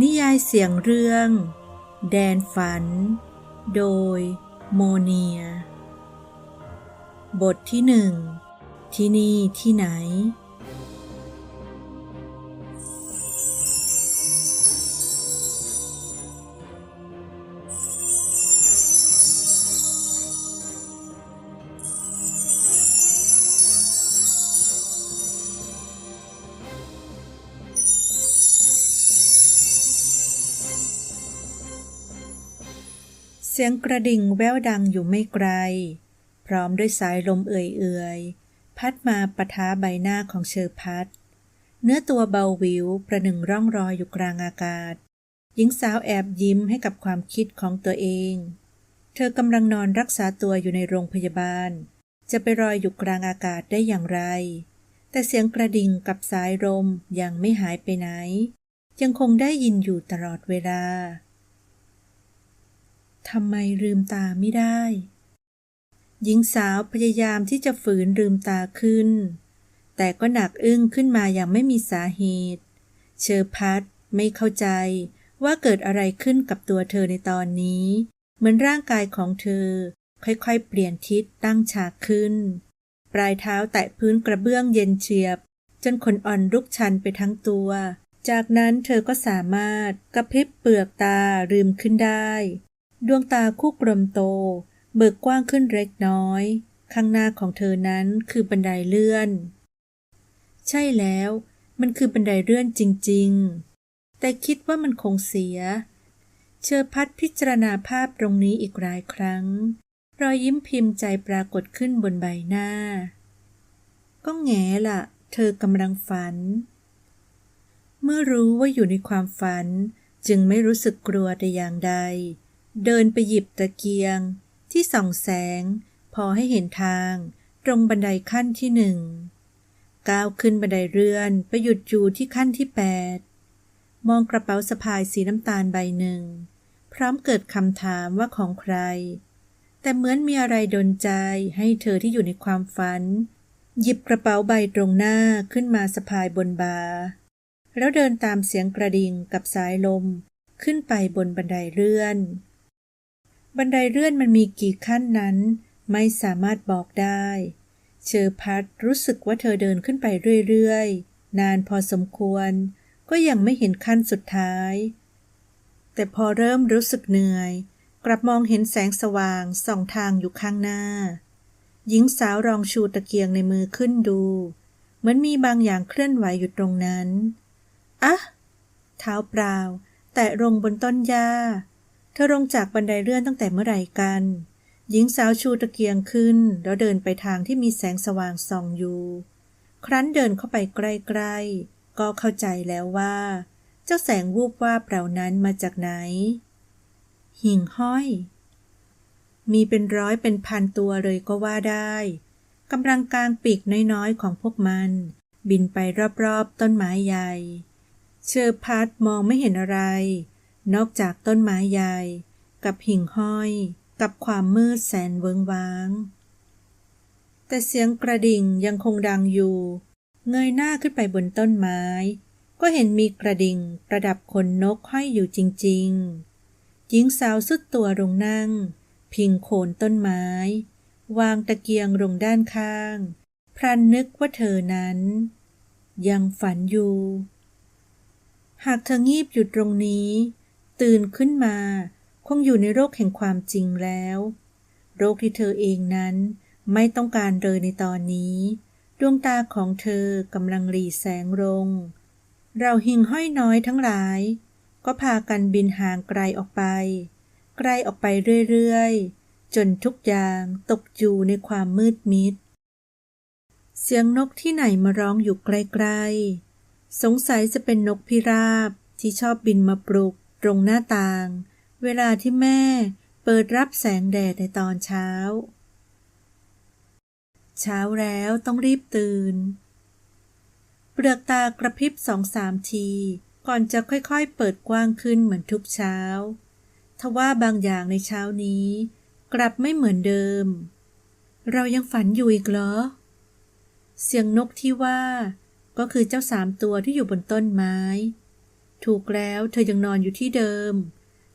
นิยายเสียงเรื่อง แดนฝัน โดย โมเนีย บทที่หนึ่ง ที่นี่ที่ไหน เสียงกระดิ่งแว่วดังอยู่ไม่ไกล พร้อมด้วยสายลมเอื่อยๆ พัดมาปะทะใบหน้าของเชอพัด เนื้อตัวเบาวิวประหนึ่งร่องรอยอยู่กลางอากาศ หญิงสาวแอบยิ้มให้กับความคิดของตัวเอง เธอกำลังนอนรักษาตัวอยู่ในโรงพยาบาล จะไปรอยอยู่กลางอากาศได้อย่างไร แต่เสียงกระดิ่งกับสายลมยังไม่หายไปไหน ยังคงได้ยินอยู่ตลอดเวลา ทำไมลืมตาไม่ได้ หญิงสาวพยายามที่จะฝืนลืมตาขึ้น แต่ก็หนักอึ้งขึ้นมาอย่างไม่มีสาเหตุ เชอพัดไม่เข้าใจว่าเกิดอะไรขึ้นกับตัวเธอในตอนนี้ เหมือนร่างกายของเธอ ค่อยๆ เปลี่ยนทิศตั้งฉากขึ้น ปลายเท้าแตะพื้นกระเบื้องเย็นเฉียบ จนขนอ่อนลุกชันไปทั้งตัว จากนั้นเธอก็สามารถกระพริบเปลือกตาลืมขึ้นได้ ดวงตาคู่กลมโต เบิกกว้างขึ้นเล็กน้อย ข้างหน้าของเธอนั้นคือบันไดเลื่อน ใช่แล้ว มันคือบันไดเลื่อนจริง ๆ แต่คิดว่ามันคงเสีย เชอพัดพิจารณาภาพตรงนี้อีกหลายครั้ง รอยยิ้มพิมพ์ใจปรากฏขึ้นบนใบหน้า ก็แง่ละเธอกำลังฝัน เมื่อรู้ว่าอยู่ในความฝันจึงไม่รู้สึกกลัวแต่อย่างใด เดินไปหยิบตะเกียง ที่ส่องแสง พอให้เห็นทาง ตรงบันไดขั้นที่หนึ่งก้าวขึ้นบันไดเรือนไปหยุดอยู่ที่ขั้นที่แปดมองกระเป๋าสะพายสีน้ำตาลใบหนึ่ง พร้อมเกิดคำถามว่าของใคร แต่เหมือนมีอะไรดนใจให้เธอที่อยู่ในความฝัน หยิบกระเป๋าใบตรงหน้าขึ้นมาสะพายบนบา แล้วเดินตามเสียงกระดิ่งกับสายลมขึ้นไปบนบันไดเลื่อน บันไดเลื่อนมันมีกี่ขั้นนั้น ไม่สามารถบอกได้ เชอพัดรู้สึกว่าเธอเดินขึ้นไปเรื่อยๆ นานพอสมควร ก็ยังไม่เห็นขั้นสุดท้าย แต่พอเริ่มรู้สึกเหนื่อย กลับมองเห็นแสงสว่างส่องทางอยู่ข้างหน้า หญิงสาวรองชูตะเกียงในมือขึ้นดูเหมือนมีบางอย่างเคลื่อนไหวอยู่ตรงนั้น อะ เท้าเปล่า แตะลงบนต้นหญ้า เธอลงจากบันไดเลื่อนตั้งแต่เมื่อไหร่กัน หญิงสาวชูตะเกียงขึ้น แล้วเดินไปทางที่มีแสงสว่างส่องอยู่ ครั้นเดินเข้าไปใกล้ๆ ก็เข้าใจแล้วว่า เจ้าแสงวูบว่าเปล่านั้นมาจากไหน หิ่งห้อย มีเป็นร้อยเป็นพันตัวเลยก็ว่าได้กำลังกลางปีกน้อยๆ ของพวกมัน บินไปรอบๆ ต้นไม้ใหญ่ เชอร์พัดมองไม่เห็นอะไร นอกจากต้นไม้ใหญ่ กับหิ่งห้อย กับความมืดแสนเวิงว้าง แต่เสียงกระดิ่งยังคงดังอยู่ เงยหน้าขึ้นไปบนต้นไม้ ก็เห็นมีกระดิ่งประดับขนนกห้อยอยู่จริง ๆ หญิงสาวสุดตัวลงนั่ง พิงโคนต้นไม้ วางตะเกียงลงด้านข้าง พรันนึกว่าเธอนั้น ยังฝันอยู่ หากเธองีบอยู่ตรงนี้ ตื่นขึ้นมา คงอยู่ในโรคแห่งความจริงแล้ว โรคที่เธอเองนั้นไม่ต้องการเลยในตอนนี้ ดวงตาของเธอกำลังหลีแสงลง เราหิ่งห้อยน้อยทั้งหลาย ก็พากันบินห่างไกลออกไป ไกลออกไปเรื่อยๆ จนทุกอย่างตกอยู่ในความมืดมิด เสียงนกที่ไหนมาร้องอยู่ไกลๆ สงสัยจะเป็นนกพิราบที่ชอบบินมาปลุก ตรงหน้าต่าง เวลาที่แม่เปิดรับแสงแดดในตอนเช้า เช้าแล้วต้องรีบตื่น เปลือกตากระพริบสองสามที ก่อนจะค่อยๆเปิดกว้างขึ้นเหมือนทุกเช้า ทว่าบางอย่างในเช้านี้ กลับไม่เหมือนเดิม เรายังฝันอยู่อีกเหรอ เสียงนกที่ว่า ก็คือเจ้าสามตัวที่อยู่บนต้นไม้ ถูกแล้วเธอยังนอนอยู่ที่เดิม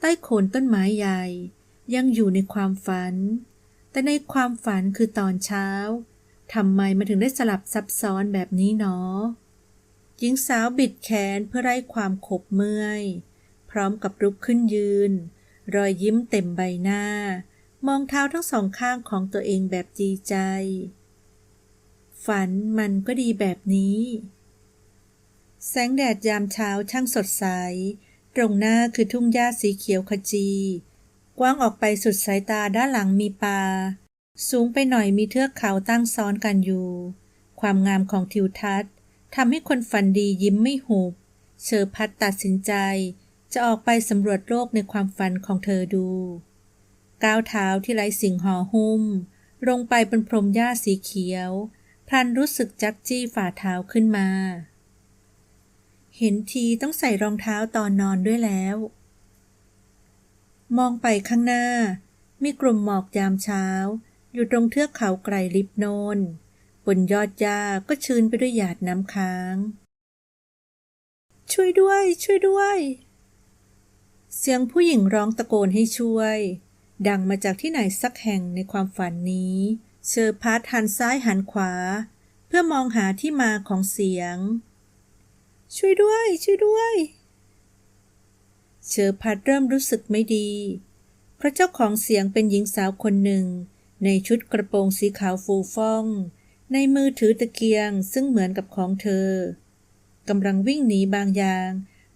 ใต้โคนต้นไม้ใหญ่ ยังอยู่ในความฝัน แต่ในความฝันคือตอนเช้าทำไมมันถึงได้สลับซับซ้อนแบบนี้เนาะหญิงสาวบิดแขนเพื่อไล่ความขบเมื่อย พร้อมกับลุกขึ้นยืน รอยยิ้มเต็มใบหน้า มองเท้าทั้งสองข้างของตัวเองแบบดีใจ ฝันมันก็ดีแบบนี้ แสงแดดยามเช้าช่างสดใส ตรงหน้าคือทุ่งหญ้าสีเขียวขจี กว้างออกไปสุดสายตาด้านหลังมีป่า สูงไปหน่อยมีเทือกเขาตั้งซ้อนกันอยู่ ความงามของทิวทัศน์ทำให้คนฝันดียิ้มไม่หุบ เชอพัดตัดสินใจ จะออกไปสำรวจโลกในความฝันของเธอดู ก้าวเท้าที่ไร้สิ่งห่อหุ้ม ลงไปบนพรมหญ้าสีเขียว พลันรู้สึกจักจี้ฝ่าเท้าขึ้นมา เห็นทีต้องใส่รองเท้าตอนนอนด้วยแล้ว มองไปข้างหน้า มีกลุ่มหมอกยามเช้า อยู่ตรงเทือกเขาไกลลิบโนน บนยอดหญ้าก็ชื้นไปด้วยหยาดน้ำค้าง ช่วยด้วย ช่วยด้วย เสียงผู้หญิงร้องตะโกนให้ช่วย ดังมาจากที่ไหนสักแห่งในความฝันนี้ เชอร์พาร์ทหันซ้ายหันขวา เพื่อมองหาที่มาของเสียง ช่วยด้วย ช่วยด้วย เชอร์พัดเริ่มรู้สึกไม่ดี เพราะเจ้าของเสียงเป็นหญิงสาวคนหนึ่ง ในชุดกระโปรงสีขาวฟูฟ่อง ในมือถือตะเกียงซึ่งเหมือนกับของเธอกำลังวิ่งหนีบางอย่าง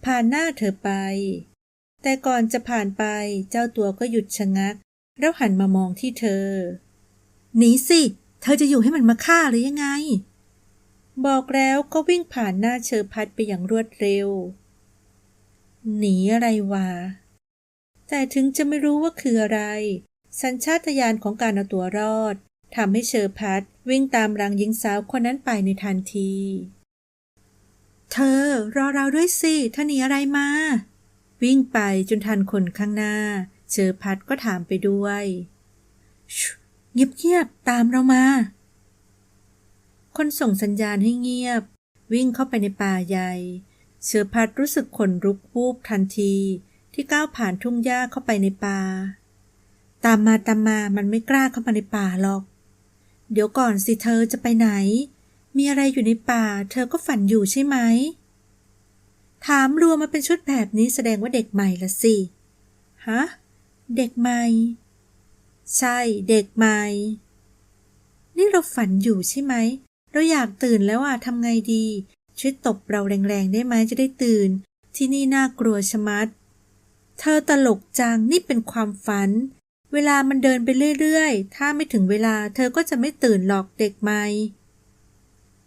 ผ่านหน้าเธอไป แต่ก่อนจะผ่านไปเจ้าตัวก็หยุดชะงัก แล้วหันมามองที่เธอ หนีสิ เธอจะอยู่ให้มันมาฆ่าหรือยังไง บอกแล้วก็วิ่งผ่านหน้าเชอพัดไปอย่างรวดเร็ว หนีอะไรวะ แต่ถึงจะไม่รู้ว่าคืออะไร สัญชาตญาณของการเอาตัวรอดทำให้เชอพัดวิ่งตามรังหญิงสาวคนนั้นไปในทันที เธอรอเราด้วยสิเธอหนีอะไรมา วิ่งไปจนทันคนข้างหน้า เชอพัดก็ถามไปด้วยเงียบๆตามเรามา คนส่งสัญญาณให้เงียบ วิ่งเข้าไปในป่าใหญ่เชอพัดรู้สึกขนลุกวูบทันทีที่ก้าวผ่านทุ่งหญ้าเข้าไปในป่า ตามมาตามมามันไม่กล้าเข้ามาในป่าหรอก เดี๋ยวก่อนสิเธอจะไปไหน มีอะไรอยู่ในป่า เธอก็ฝันอยู่ใช่ไหม ถามรวมมาเป็นชุดแบบนี้แสดงว่าเด็กใหม่ละสิ ฮะ เด็กใหม่ ใช่ เด็กใหม่ นี่เราฝันอยู่ใช่ไหม เราอยากตื่นแล้วอะทำไงดีช่วยตบเราแรงๆได้ไหมจะได้ตื่น ที่นี่น่ากลัวชะมัด เธอตลกจังนี่เป็นความฝัน เวลามันเดินไปเรื่อยๆ ถ้าไม่ถึงเวลาเธอก็จะไม่ตื่นหรอกเด็กใหม่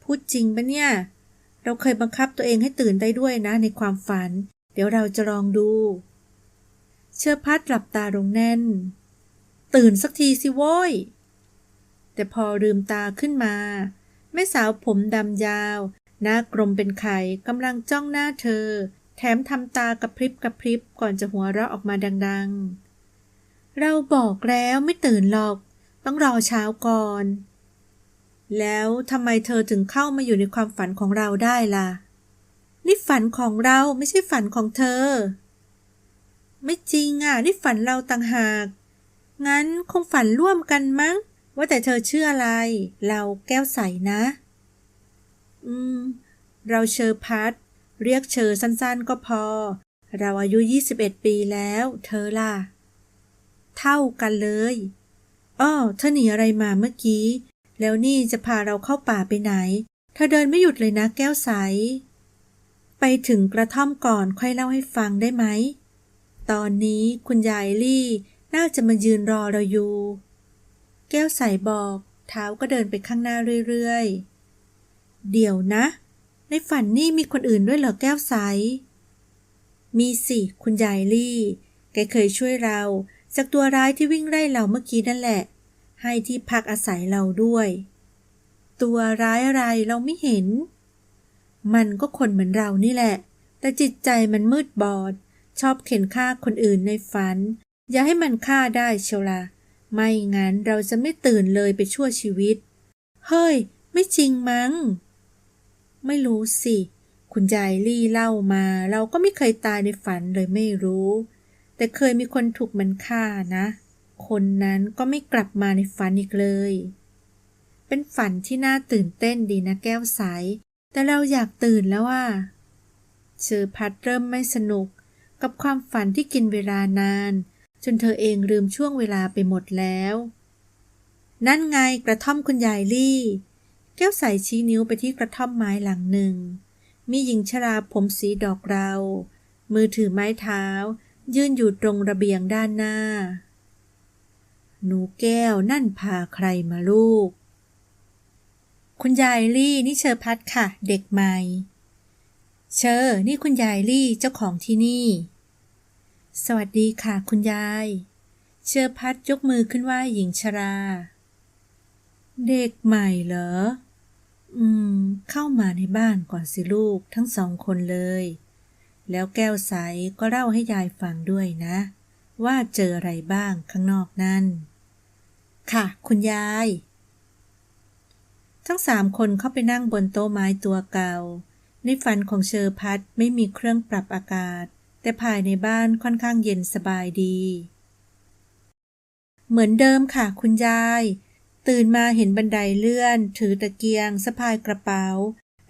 พูดจริงปะเนี่ย เราเคยบังคับตัวเองให้ตื่นได้ด้วยนะในความฝัน เดี๋ยวเราจะลองดู เชื่อพัดหลับตาลงแน่น ตื่นสักทีสิโว้ย แต่พอลืมตาขึ้นมา แม่สาวผมดำยาว หน้ากลมเป็นไข่กำลังจ้องหน้าเธอ แถมทำตากระพริบกระพริบก่อนจะหัวเราะออกมาดังๆ เราบอกแล้วไม่ตื่นหรอก ต้องรอเช้าก่อน แล้วทำไมเธอถึงเข้ามาอยู่ในความฝันของเราได้ล่ะ นี่ฝันของเราไม่ใช่ฝันของเธอ ไม่จริงอะนี่ฝันเราต่างหาก งั้นคงฝันร่วมกันมั้ง ว่าแต่เธอชื่ออะไร เราแก้วใสนะ อืม เราเชอพัด เรียกเชอสั้นๆก็พอ เราอายุ 21 ปีแล้ว เธอล่ะ เท่ากันเลยอ้อเธอหนีอะไรมาเมื่อกี้ แล้วนี่จะพาเราเข้าป่าไปไหน เธอเดินไม่หยุดเลยนะแก้วใส ไปถึงกระท่อมก่อนค่อยเล่าให้ฟังได้ไหม ตอนนี้คุณยายลี่น่าจะมายืนรอเราอยู่ แก้วใสบอกเท้าก็เดินไปข้างหน้าเรื่อยๆ เดี๋ยวนะ ในฝันนี่มีคนอื่นด้วยเหรอแก้วใส มีสิ คุณยายลี่ แกเคยช่วยเรา จากตัวร้ายที่วิ่งไล่เราเมื่อกี้นั่นแหละ ให้ที่พักอาศัยเราด้วย ตัวร้ายอะไรเราไม่เห็น มันก็คนเหมือนเรานี่แหละ แต่จิตใจมันมืดบอด ชอบเข็นฆ่าคนอื่นในฝัน อย่าให้มันฆ่าได้เชียวละ ไม่งั้นเราจะไม่ตื่นเลยไปชั่วชีวิต เฮ้ย ไม่จริงมั้ง ไม่รู้สิ คุณยายลี่เล่ามา เราก็ไม่เคยตายในฝันเลยไม่รู้ แต่เคยมีคนถูกมันฆ่านะ คนนั้นก็ไม่กลับมาในฝันอีกเลย เป็นฝันที่น่าตื่นเต้นดีนะแก้วใส แต่เราอยากตื่นแล้วว่าเชอพัดเริ่มไม่สนุกกับความฝันที่กินเวลานาน จนเธอเองลืมช่วงเวลาไปหมดแล้ว นั่นไงกระท่อมคุณยายลี่ แก้วใสชี้นิ้วไปที่กระท่อมไม้หลังหนึ่ง มีหญิงชราผมสีดอกเรา มือถือไม้เท้า ยืนอยู่ตรงระเบียงด้านหน้า หนูแก้วนั่นพาใครมาลูก คุณยายลี่นี่เชอพัดค่ะ เด็กใหม่ เชอ นี่คุณยายลี่เจ้าของที่นี่ สวัสดีค่ะคุณยาย เชอพัดยกมือขึ้นไหว้หญิงชรา เด็กใหม่เหรอ อืม เข้ามาในบ้านก่อนสิลูกทั้งสองคนเลย แล้วแก้วใสก็เล่าให้ยายฟังด้วยนะ ว่าเจออะไรบ้างข้างนอกนั่น ค่ะ คุณยาย ทั้งสามคนเข้าไปนั่งบนโต๊ะไม้ตัวเก่าในฝันของเชอพัดไม่มีเครื่องปรับอากาศ แต่ภายในบ้านค่อนข้างเย็นสบายดี เหมือนเดิมค่ะคุณยาย ตื่นมาเห็นบันไดเลื่อน ถือตะเกียงสะพายกระเป๋า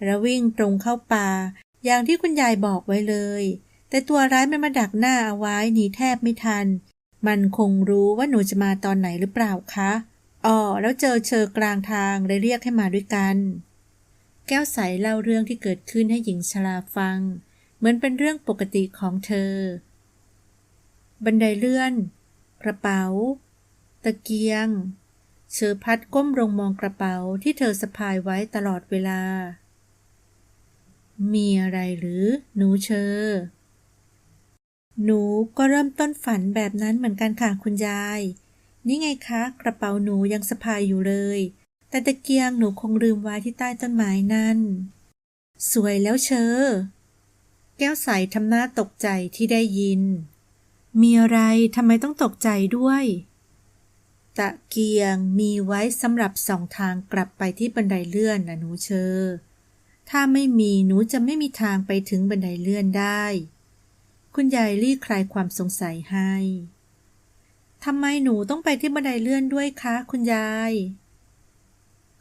แล้ววิ่งตรงเข้าป่า อย่างที่คุณยายบอกไว้เลย แต่ตัวร้ายมันมาดักหน้าเอาไว้หนีแทบไม่ทัน มันคงรู้ว่าหนูจะมาตอนไหนหรือเปล่าคะอ๋อแล้วเจอเชอกลางทางเลยเรียกให้มาด้วยกัน แก้วใสเล่าเรื่องที่เกิดขึ้นให้หญิงชราฟัง มือนเป็นเรื่องปกติของเธอ บันไดเลื่อน กระเป๋า ตะเกียง เชอพัดก้มลงมองกระเป๋าที่เธอสะพายไว้ตลอดเวลา มีอะไรหรือ หนูเชอ หนูก็เริ่มต้นฝันแบบนั้นเหมือนกันค่ะคุณยาย นี่ไงคะ กระเป๋าหนูยังสะพายอยู่เลย แต่ตะเกียงหนูคงลืมไว้ที่ใต้ต้นไม้นั่น สวยแล้วเชอ แก้วใสทำหน้าตกใจที่ได้ยิน มีอะไรทำไมต้องตกใจด้วย ตะเกียงมีไว้สำหรับสองทางกลับไปที่บันไดเลื่อนนะหนูเชอ ถ้าไม่มีหนูจะไม่มีทางไปถึงบันไดเลื่อนได้ คุณยายลี่คลายความสงสัยให้ทำไมหนูต้องไปที่บันไดเลื่อนด้วยคะคุณยาย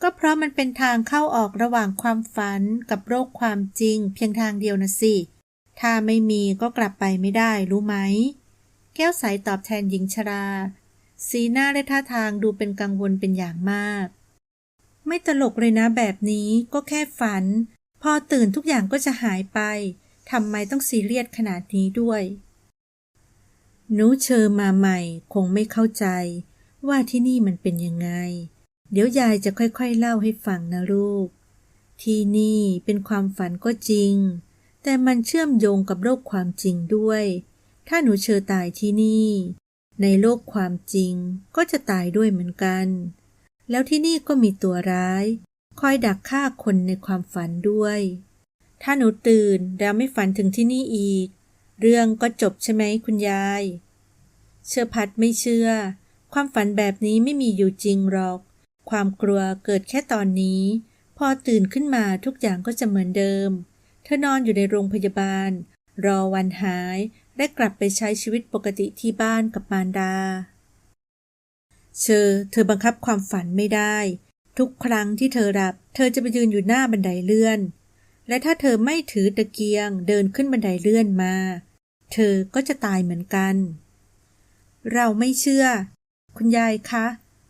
ก็เพราะมันเป็นทางเข้าออกระหว่างความฝันกับโรคความจริงเพียงทางเดียวนะสิ ถ้าไม่มีก็กลับไปไม่ได้รู้ไหม แก้วใสตอบแทนหญิงชรา สีหน้าและท่าทางดูเป็นกังวลเป็นอย่างมาก ไม่ตลกเลยนะแบบนี้ก็แค่ฝัน พอตื่นทุกอย่างก็จะหายไปทำไมต้องซีเรียสขนาดนี้ด้วยหนูเชอมาใหม่คงไม่เข้าใจว่าที่นี่มันเป็นยังไง เดี๋ยวยายจะค่อยๆเล่าให้ฟังนะลูก ที่นี่เป็นความฝันก็จริง แต่มันเชื่อมโยงกับโลกความจริงด้วย ถ้าหนูเชอตายที่นี่ ในโลกความจริงก็จะตายด้วยเหมือนกัน แล้วที่นี่ก็มีตัวร้าย คอยดักฆ่าคนในความฝันด้วย ถ้าหนูตื่นแล้วไม่ฝันถึงที่นี่อีก เรื่องก็จบใช่ไหมคุณยาย เชื่อพัดไม่เชื่อ ความฝันแบบนี้ไม่มีอยู่จริงหรอก ความกลัวเกิดแค่ตอนนี้ พอตื่นขึ้นมาทุกอย่างก็จะเหมือนเดิม เธอนอนอยู่ในโรงพยาบาล รอวันหาย และกลับไปใช้ชีวิตปกติที่บ้านกับมารดา เชอเธอบังคับความฝันไม่ได้ ทุกครั้งที่เธอหลับ เธอจะไปยืนอยู่หน้าบันไดเลื่อน และถ้าเธอไม่ถือตะเกียงเดินขึ้นบันไดเลื่อนมา เธอก็จะตายเหมือนกัน เราไม่เชื่อ คุณยายคะ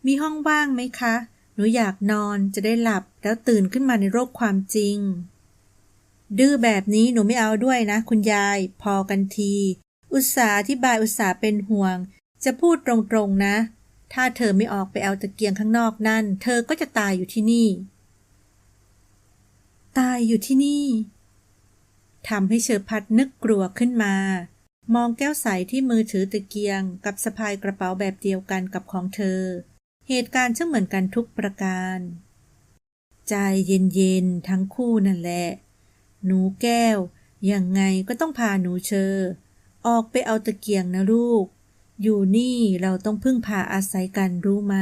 มีห้องว่างไหมคะ หนูอยากนอนจะได้หลับแล้วตื่นขึ้นมาในโลกความจริง ดื้อแบบนี้หนูไม่เอาด้วยนะ คุณยาย พอกันที อุตสาห์อธิบายอุตสาห์เป็นห่วง จะพูดตรงๆนะ ถ้าเธอไม่ออกไปเอาตะเกียงข้างนอกนั่น เธอก็จะตายอยู่ที่นี่ ตายอยู่ที่นี่ทำให้เชอพัดนึกกลัวขึ้นมา มองแก้วใสที่มือถือตะเกียง กับสะพายกระเป๋าแบบเดียวกันกับของเธอ เหตุการณ์ช่างเหมือนกันทุกประการ ใจเย็นๆทั้งคู่นั่นแหละ หนูแก้ว ยังไงก็ต้องพาหนูเชอ ออกไปเอาตะเกียงนะลูก อยู่นี่เราต้องพึ่งพาอาศัยกันรู้ไหม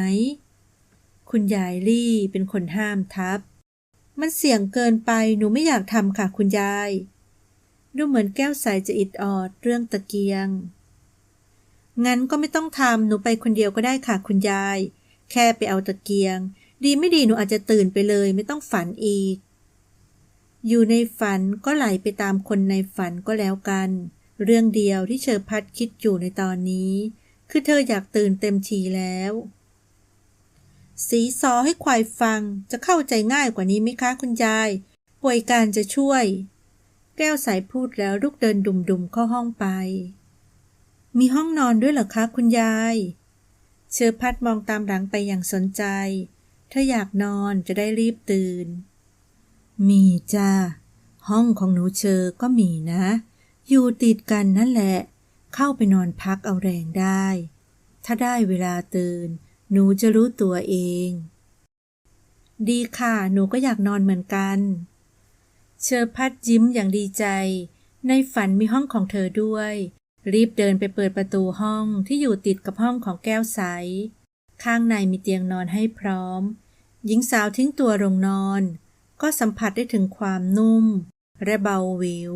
คุณยายลี่เป็นคนห้ามทับ มันเสี่ยงเกินไปหนูไม่อยากทำค่ะคุณยาย ดูเหมือนแก้วใสจะอิดออดเรื่องตะเกียง งั้นก็ไม่ต้องทำหนูไปคนเดียวก็ได้ค่ะคุณยาย แค่ไปเอาตะเกียง ดีไม่ดีหนูอาจจะตื่นไปเลยไม่ต้องฝันอีก อยู่ในฝันก็ไหลไปตามคนในฝันก็แล้วกัน เรื่องเดียวที่เชอพัดคิดอยู่ในตอนนี้ คือเธออยากตื่นเต็มทีแล้ว สีซอให้ควายฟังจะเข้าใจง่ายกว่านี้ไหมคะคุณยายป่วยการจะช่วย แก้วใสพูดแล้วลุกเดินดุมๆเข้าห้องไป มีห้องนอนด้วยเหรอคะคุณยาย เชอพัดมองตามหลังไปอย่างสนใจ ถ้าอยากนอนจะได้รีบตื่น มีจ้า ห้องของหนูเชอก็มีนะ อยู่ติดกันนั่นแหละ เข้าไปนอนพักเอาแรงได้ ถ้าได้เวลาตื่น หนูจะรู้ตัวเอง ดีค่ะ หนูก็อยากนอนเหมือนกัน เชอพัดยิ้มอย่างดีใจ ในฝันมีห้องของเธอด้วย รีบเดินไปเปิดประตูห้องที่อยู่ติดกับห้องของแก้วใส ข้างในมีเตียงนอนให้พร้อม หญิงสาวทิ้งตัวลงนอน ก็สัมผัสได้ถึงความนุ่ม และเบาหวิว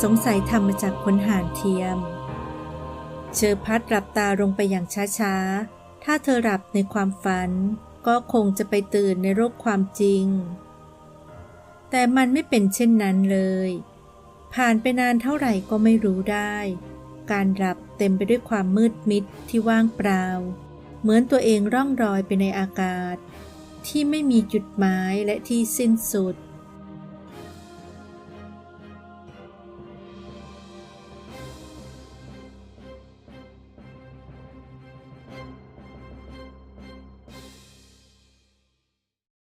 สงสัยทำมาจากขนหานเทียม เชอพัดหลับตาลงไปอย่างช้าๆ ถ้าเธอหลับในความฝัน ก็คงจะไปตื่นในโลกความจริง แต่มันไม่เป็นเช่นนั้นเลย ผ่านไปนานเท่าไหร่ก็ไม่รู้ได้ การหลับเต็มไปด้วยความมืดมิดที่ว่างเปล่า เหมือนตัวเองร่องรอยไปในอากาศ ที่ไม่มีจุดหมายและที่สิ้นสุด